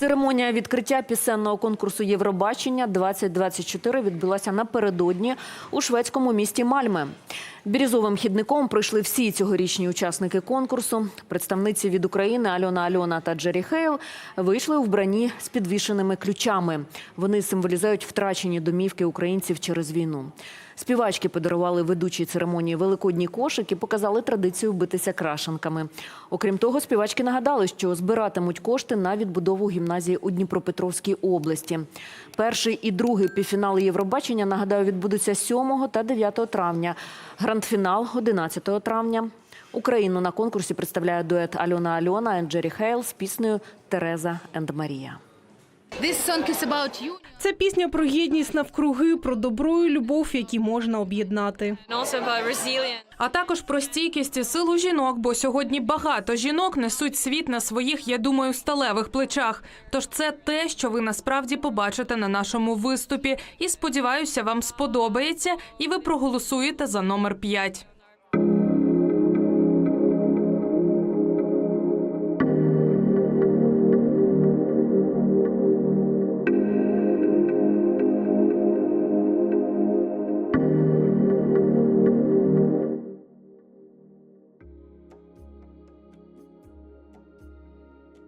Церемонія відкриття пісенного конкурсу Євробачення 2024 відбулася напередодні у шведському місті Мальме. Бірізовим хідником пройшли всі цьогорічні учасники конкурсу. Представниці від України Альона Альона та Джері Хейл вийшли у вбранні з підвішеними ключами. Вони символізують втрачені домівки українців через війну. Співачки подарували ведучій церемонії великодній кошик і показали традицію битися крашенками. Окрім того, співачки нагадали, що збиратимуть кошти на відбудову гімназії у Дніпропетровській області. Перший і другий півфінали Євробачення нагадаю відбудуться 7 та 9 травня. Грандфінал 11 травня. Україну на конкурсі представляє дует Альона Альона і Джері Хейл з піснею Тереза енд Марія. Це пісня про єдність навкруги, про добро і любов, які можна об'єднати. А також про стійкість і силу жінок, бо сьогодні багато жінок несуть світ на своїх, я думаю, сталевих плечах. Тож це те, що ви насправді побачите на нашому виступі. І сподіваюся, вам сподобається, і ви проголосуєте за номер 5.